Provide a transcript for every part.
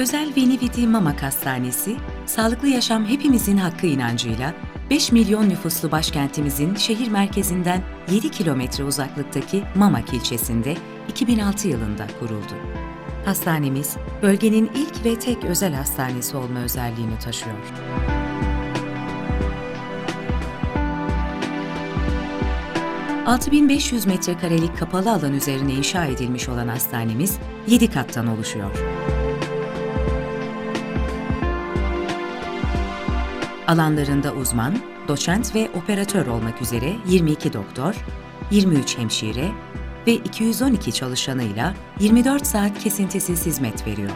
Özel Veni Vidi Mamak Hastanesi, sağlıklı yaşam hepimizin hakkı inancıyla 5 milyon nüfuslu başkentimizin şehir merkezinden 7 kilometre uzaklıktaki Mamak ilçesinde 2006 yılında kuruldu. Hastanemiz, bölgenin ilk ve tek özel hastanesi olma özelliğini taşıyor. ...6500 metrekarelik kapalı alan üzerine inşa edilmiş olan hastanemiz 7 kattan oluşuyor. Alanlarında uzman, doçent ve operatör olmak üzere 22 doktor, 23 hemşire ve 212 çalışanıyla 24 saat kesintisiz hizmet veriyor.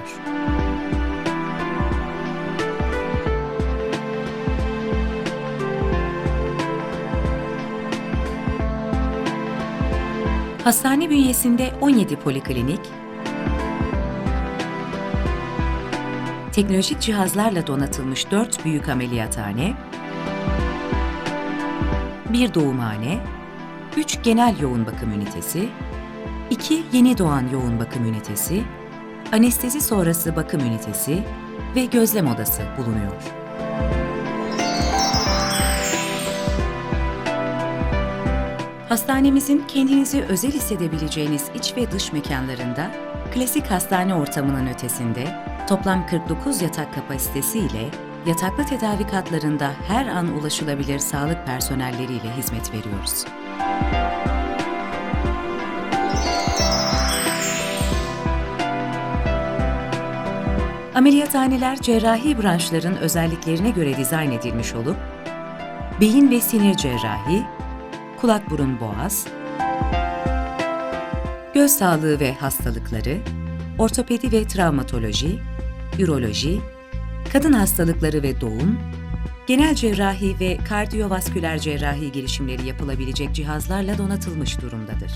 Hastane bünyesinde 17 poliklinik, teknolojik cihazlarla donatılmış 4 büyük ameliyathane, bir doğumhane, 3 genel yoğun bakım ünitesi, 2 yeni doğan yoğun bakım ünitesi, anestezi sonrası bakım ünitesi ve gözlem odası bulunuyor. Hastanemizin kendinizi özel hissedebileceğiniz iç ve dış mekanlarında klasik hastane ortamının ötesinde toplam 49 yatak kapasitesiyle yataklı tedavi katlarında her an ulaşılabilir sağlık personelleriyle hizmet veriyoruz. Ameliyathaneler cerrahi branşların özelliklerine göre dizayn edilmiş olup, beyin ve sinir cerrahi, kulak burun boğaz, göz sağlığı ve hastalıkları, ortopedi ve travmatoloji, üroloji, kadın hastalıkları ve doğum, genel cerrahi ve kardiyovasküler cerrahi girişimleri yapılabilecek cihazlarla donatılmış durumdadır.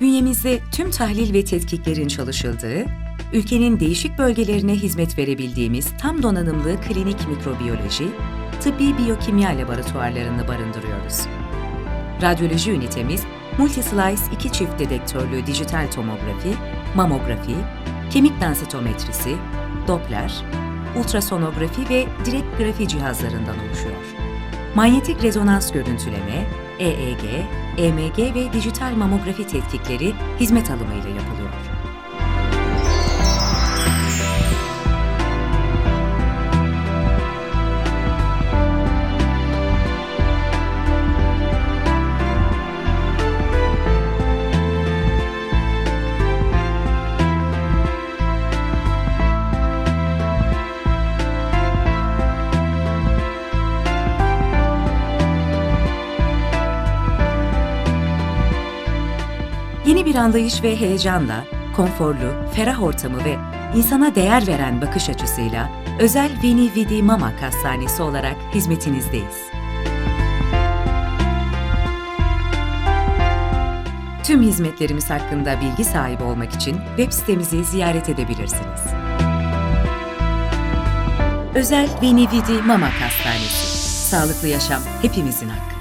Bünyemizde tüm tahlil ve tetkiklerin çalışıldığı, ülkenin değişik bölgelerine hizmet verebildiğimiz tam donanımlı klinik mikrobiyoloji, tıbbi biyokimya laboratuvarlarını barındırıyoruz. Radyoloji ünitemiz, Multislice 2 çift dedektörlü dijital tomografi, mamografi, kemik densitometrisi, Doppler, ultrasonografi ve direkt grafi cihazlarından oluşuyor. Manyetik rezonans görüntüleme, EEG, EMG ve dijital mamografi tetkikleri hizmet alımıyla yapılıyor. Yeni bir anlayış ve heyecanla, konforlu, ferah ortamı ve insana değer veren bakış açısıyla özel Veni Vidi Mamak Hastanesi olarak hizmetinizdeyiz. Tüm hizmetlerimiz hakkında bilgi sahibi olmak için web sitemizi ziyaret edebilirsiniz. Özel Veni Vidi Mamak Hastanesi. Sağlıklı yaşam hepimizin hakkı.